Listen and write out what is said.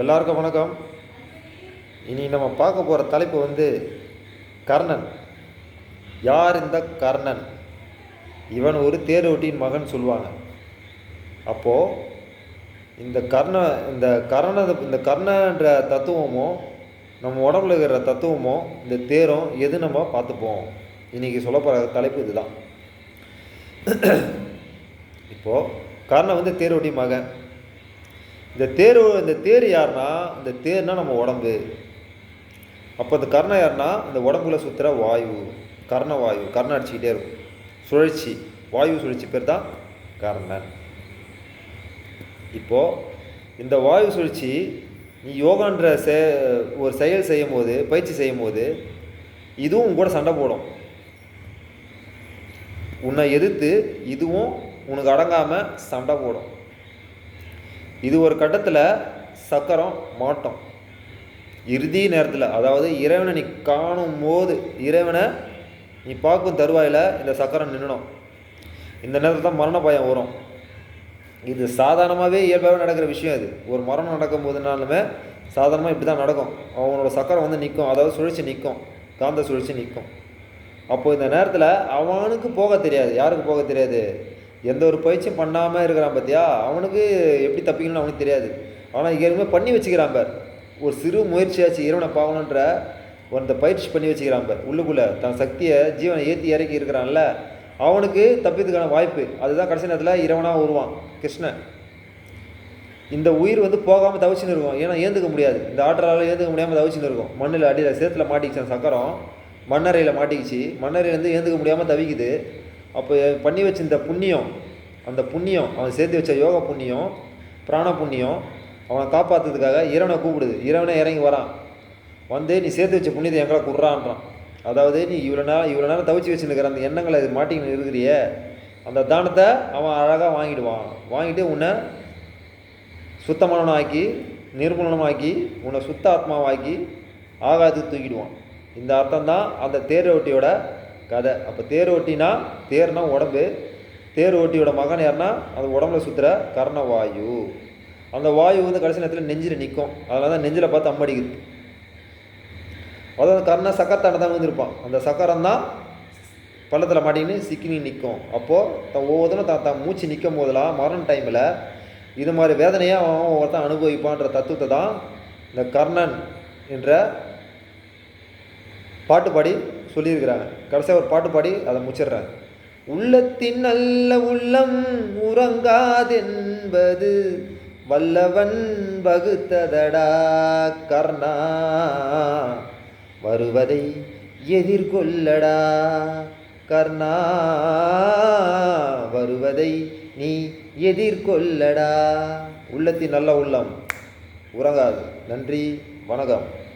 எல்லாருக்கும் வணக்கம். இனி நம்ம பார்க்க போகிற தலைப்பு வந்து கர்ணன். யார் இந்த கர்ணன்? இவன் ஒரு தேரோட்டியின் மகன் சொல்லுவாங்க. அப்போது இந்த கர்ண இந்த கர்ண இந்த கர்ணன்ற தத்துவமும் நம்ம உடம்புல இருக்கிற தத்துவமும் இந்த தேரும் எது நம்ம பார்த்துப்போம். இன்றைக்கி சொல்ல போகிற தலைப்பு இதுதான். இப்போது கர்ணன் வந்து தேரோட்டி மகன். இந்த தேர் இந்த தேர் யாருன்னா இந்த தேர்னா நம்ம உடம்பு. அப்போ இந்த கர்ணம் யாருன்னா இந்த உடம்புல சுற்றுற வாயு கர்ண வாயு கர்ணம் அடிச்சுக்கிட்டே இருக்கும். சுழற்சி வாயு சுழற்சி பேர் தான் கர்ணன். இப்போது இந்த வாயு சுழற்சி நீ யோகான்ற செ ஒரு செயல் செய்யும் போது பயிற்சி செய்யும் போது இதுவும் உங்க கூட சண்டை போடும். உன்னை எதிர்த்து இதுவும் உனக்கு அடங்காமல் சண்டை போடும். இது ஒரு கட்டத்தில் சக்கரம் மாட்டோம். இறுதி நேரத்தில் அதாவது இறைவனை நீ காணும் போது இறைவனை நீ பார்க்கும் தருவாயில் இந்த சக்கரம் நின்னணும் இந்த நேரத்தில் தான் மரண பயம் வரும். இது சாதாரணமாகவே இயல்பாகவே நடக்கிற விஷயம் இது. ஒரு மரணம் நடக்கும் போதுனாலுமே சாதாரணமாக இப்படி தான் நடக்கும். அவனோட சக்கரம் வந்து நிற்கும். அதாவது சுழற்சி நிற்கும். காந்த சுழற்சி நிற்கும். அப்போது இந்த நேரத்தில் அவனுக்கு போக தெரியாது. யாருக்கு போக தெரியாது? எந்த ஒரு பயிற்சியும் பண்ணாமல் இருக்கிறான் பார்த்தியா அவனுக்கு எப்படி தப்பிக்கணும்னு அவனுக்கு தெரியாது. ஆனால் ஏற்கனவே பண்ணி வச்சுக்கிறான் பார். ஒரு சிறு முயற்சியாச்சு இறைவனை பாவணுன்ற அந்த பயிற்சி பண்ணி வச்சுக்கிறான் பார். உள்ளுக்குள்ளே தன் சக்தியை ஜீவனை ஏற்றி இறக்கி இருக்கிறான்ல அவனுக்கு தப்பிக்கிறதுக்கான வாய்ப்பு. அதுதான் கடைசி நேரத்தில் இறைவனாக வருவான் கிருஷ்ணன். இந்த உயிர் வந்து போகாமல் தவிச்சுன்னு இருக்கும். ஏன்னா ஏந்துக்க முடியாது. இந்த ஆற்றலால் ஏந்துக்க முடியாமல் தவிச்சுன்னு இருக்கும். மண்ணில் அடியில் சேத்துல மாட்டிக்கிச்சான் சக்கரம். மண்ணறையில் மாட்டிக்கிச்சு. மண்ணறையிலேருந்து ஏந்துக்க முடியாமல் தவிக்குது. அப்போ பண்ணி வச்சிருந்த புண்ணியம் அந்த புண்ணியம் அவன் சேர்த்து வச்ச யோக புண்ணியம் பிராண புண்ணியம் அவனை காப்பாற்றுறதுக்காக இறைவனை கூப்பிடுது. இறைவனை இறங்கி வரான். வந்து நீ சேர்த்து வச்ச புண்ணியத்தை எங்களை குடுறான்றான் அதாவது நீ இவ்வளோ நேரம் இவ்வளோ நேரம் தவிச்சு வச்சுருக்கிற அந்த எண்ணங்களை இது மாட்டிக்கின்னு இருக்கிறியே அந்த தானத்தை அவன் அழகாக வாங்கிடுவான். வாங்கிட்டு உன்னை சுத்தமானவனாக்கி நிர்மூலனமாக்கி உன்னை சுத்த ஆத்மாவாக்கி ஆகாயத்துக்கு தூக்கிடுவான். இந்த அர்த்தம் தான் அந்த தேர்வட்டியோட கதை. அப்போ தேர் ஓட்டினா தேர்னா உடம்பு. தேர் ஓட்டியோட மகன் யாருன்னா அந்த உடம்புல சுற்றுற கர்ண வாயு அந்த வாயு வந்து கடைசி நேரத்தில் நெஞ்சில் நிற்கும் அதனால தான் நெஞ்சில் பார்த்து அம்மடிக்குது. அதாவது கர்ண சக்கரத்தாண்ட தான் வந்துருப்பான் அந்த சக்கரம் தான் பள்ளத்தில் மாட்டின்னு சிக்கினி நிற்கும் அப்போது தன் ஒவ்வொருத்தரும் தான் தான் மூச்சு நிற்கும் போதெல்லாம் மரண டைமில் இது மாதிரி வேதனையாக அவன் ஒருத்தன் அனுபவிப்பான்ற தத்துவத்தை தான் இந்த கர்ணன் என்ற பாட்டு பாடி சொல்லியிருக்கிறாங்க. கடைசியாக ஒரு பாட்டு பாடி அதை முச்சிடுறாங்க உள்ளத்தின் நல்ல உள்ளம் உறங்காதென்பது வல்லவன் வகுத்ததடா கர்ணா. வருவதை எதிர்கொள்ளடா கர்ணா. வருவதை நீ எதிர்கொள்ளடா. உள்ளத்தின் நல்ல உள்ளம் உறங்காது. நன்றி வணக்கம்.